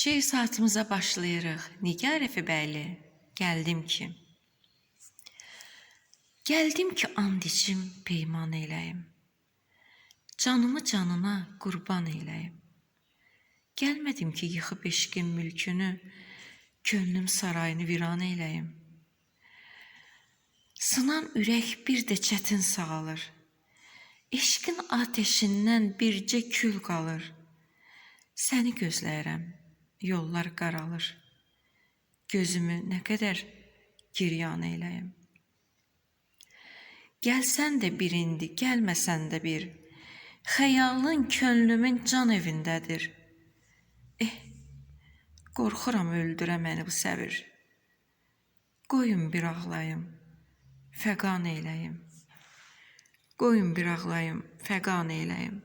Şeir saatımıza başlayırıq. Nigar Efibəyli, gəldim ki. Gəldim ki, and içim, peyman eləyim. Canımı canına qurban eləyim. Gəlmədim ki, yıxıb eşqin mülkünü, könlüm sarayını viran eləyim. Sınan ürək bir də çətin sağalır. Eşqin ateşindən bircə kül qalır. Səni gözləyirəm, yollar qaralır. Gözümü nə qədər giryan eləyim. Gəlsən də bir indi, gəlməsən də bir. Xəyalın könlümün can evindədir. Eh, qorxuram öldürə məni bu səbir. Qoyun bir ağlayım, fəqan eyləyim. Qoyun bir ağlayım, fəqan eyləyim.